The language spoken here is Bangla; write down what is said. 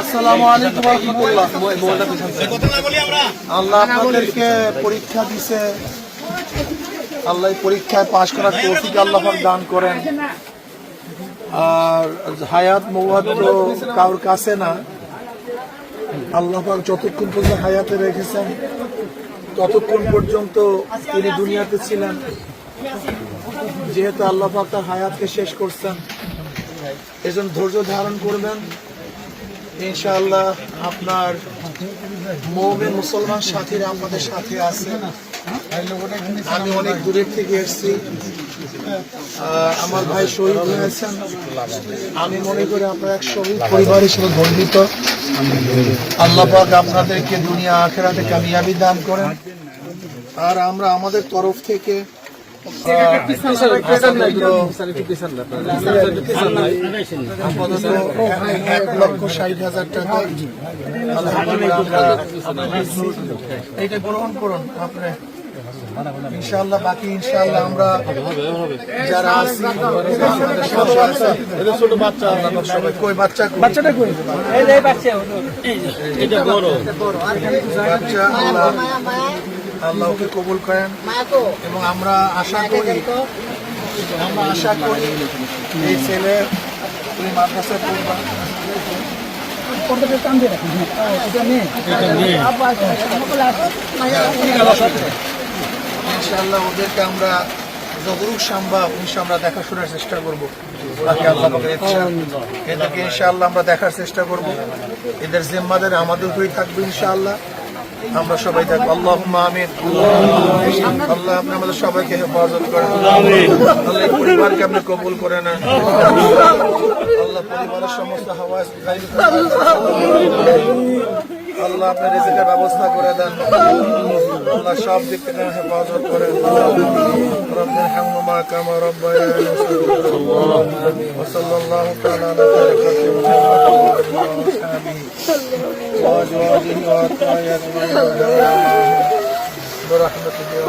আসসালামু আলাইকুম রহমতুল্লাহ। আল্লাহ আপনাদেরকে পরীক্ষা দিছে। আল্লাহ পরীক্ষায় পাশ করার তৌফিক আল্লাহ দান করেন। আর হায়াত মৌয়াত তো কারোর কাছে না। আল্লাহ পাক যতক্ষণ পর্যন্ত হায়াতে রেখেছেন, ততক্ষণ পর্যন্ত তিনি দুনিয়াতে ছিলেন। যেহেতু আল্লাহ পাক তার হায়াতকে শেষ করছেন, এজন্য ধৈর্য ধারণ করবেন। ইনশাআল্লাহ আপনার মৌমে মুসলমান সাথীরা আমাদের সাথে আছে। আমি অনেক দূরের থেকে এসেছি। আমার ভাই শহীদ হয়েছেন আমি মনে করি আপনার এক শহীদ পরিবার হিসেবে গর্বিত আল্লাপাক আপনাদেরকে দুনিয়া আখেরাতে কামিয়াবি দান করেন। আর আমরা আমাদের তরফ থেকে ইনশাআল্লাহ বাকি ইনশাআল্লাহ আমরা যারা আছি। ছোট বাচ্চা কই বাচ্চা বাচ্চাটা বাচ্চা আল্লাহ ওকে কবুল করেন এবং আমরা আশা করি আমরা আশা করি এই ছেলে তুমি মাদ্রাসায় পড়বা। ইনশাআল্লাহ ওদেরকে আমরা যতটুকু সম্ভব ইনশাআল্লাহ আমরা দেখাশোনার চেষ্টা করব। বাকি আল্লাহ এদেরকে ইনশাআল্লাহ আমরা দেখার চেষ্টা করব। এদের জিম্মাদার আমাদের হয়ে থাকবে ইনশাআল্লাহ। আমরা সবাই থাকব। আল্লাহ আমিন। আল্লাহ আপনি আমাদের সবাইকে হেফাজত করেন। আল্লাহ পরিবারকে আপনি কবুল করে নেন। আল্লাহ পরিবারের সমস্ত হাওয়া আল্লাহ আপনার রিজিকের ব্যবস্থা করে দেন। আল্লাহ সব দিক থেকে হেফাজত করেন। كما ربنا وصلى الله تعالى على خير خلق الله وعلى اله وصحبه اجمعين برحمتك يا